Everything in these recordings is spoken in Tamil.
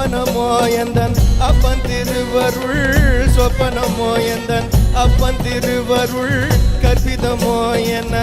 சொப்பனமோ அப்பன் திருவருள் சொப்பனமோயந்தன் அப்பன் திருவருள் கற்பிதமோ என்ன?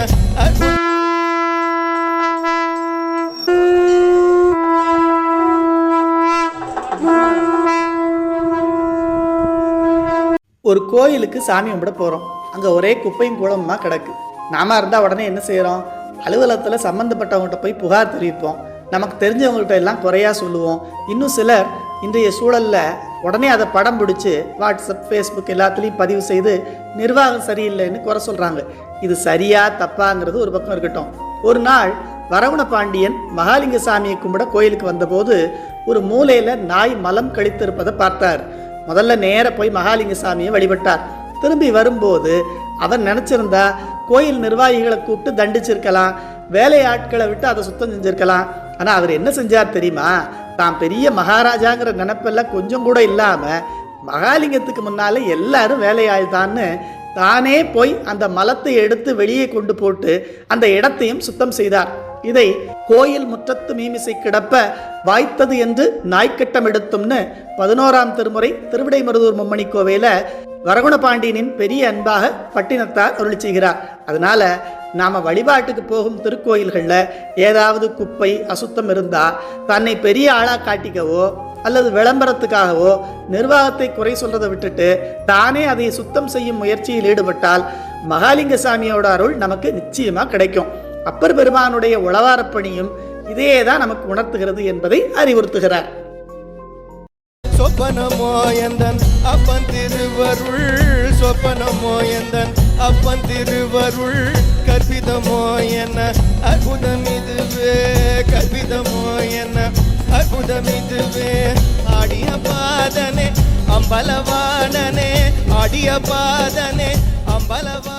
ஒரு கோயிலுக்கு சாமி கும்பிட போகிறோம் அங்கே ஒரே குப்பையும் கூலமாக கிடக்கு. நாம இருந்தால் உடனே என்ன செய்கிறோம் அலுவலகத்தில் சம்மந்தப்பட்டவங்ககிட்ட போய் புகார் தெரிவிப்போம். நமக்கு தெரிஞ்சவங்கள்ட்ட எல்லாம் குறையா சொல்லுவோம். இன்னும் சிலர் இன்றைய சூழலில் உடனே அதை படம் பிடிச்சி வாட்ஸ்அப் ஃபேஸ்புக் எல்லாத்துலேயும் பதிவு செய்து நிர்வாகம் சரியில்லைன்னு குறை சொல்கிறாங்க இது சரியா தப்பாங்கிறது ஒரு பக்கம் இருக்கட்டும். ஒரு நாள் வரவண பாண்டியன் மகாலிங்க சாமியை கும்பிட கோயிலுக்கு வந்தபோது ஒரு மூலையில் நாய் மலம் கழித்திருப்பதை பார்த்தார். முதல்ல நேர போய் மகாலிங்க சாமியை வழிபட்டார். திரும்பி வரும்போது அவர் நினச்சிருந்தா கோயில் நிர்வாகிகளை கூப்பிட்டு தண்டிச்சிருக்கலாம். வேலையாட்களை விட்டு அதை சுத்தம் செஞ்சுருக்கலாம். ஆனால் அவர் என்ன செஞ்சார் தெரியுமா? தான் பெரிய மகாராஜாங்கிற நினப்பெல்லாம் கொஞ்சம் கூட இல்லாமல் மகாலிங்கத்துக்கு முன்னாலே எல்லாரும் வேலையாள்தான்னு தானே போய் அந்த மலத்தை எடுத்து வெளியே கொண்டு போட்டு அந்த இடத்தையும் சுத்தம் செய்தார். இதை கோயில் முற்றத்து மீமிசை கிடப்ப வாய்த்தது என்று நாய்க்கட்டம் எடுத்தும்னு பதினோராம் திருமுறை மருதூர் மும்மணி கோவையில் வரகுண பாண்டியனின் பெரிய அன்பாக பட்டினத்தார் அருளி செய்கிறார். அதனால நாம் வழிபாட்டுக்கு போகும் திருக்கோயில்களில் ஏதாவது குப்பை அசுத்தம் இருந்தால் தன்னை பெரிய ஆளாக காட்டிக்கவோ அல்லது விளம்பரத்துக்காகவோ நிர்வாகத்தை குறை சொல்றதை விட்டுட்டு தானே அதை சுத்தம் செய்யும் முயற்சியில் ஈடுபட்டால் மகாலிங்க சாமியோட அருள் நமக்கு நிச்சயமாக கிடைக்கும். அப்பர் பெருமானுடைய உளவாரப்பணியும் பணியும் இதே தான் நமக்கு உணர்த்துகிறது என்பதை அறிவுறுத்துகிறார். சொப்பனமோயந்தன் அப்பன் திருவருள் சொப்பனமோயந்தன் அப்பன் திருவருள் கற்பிதமோ என்ன? அற்புதம் இதுவே கற்பிதமோ என்ன? அற்புதம் இதுவே ஆடிய பாதனே அம்பலவாணனே ஆடிய பாதனே அம்பலவா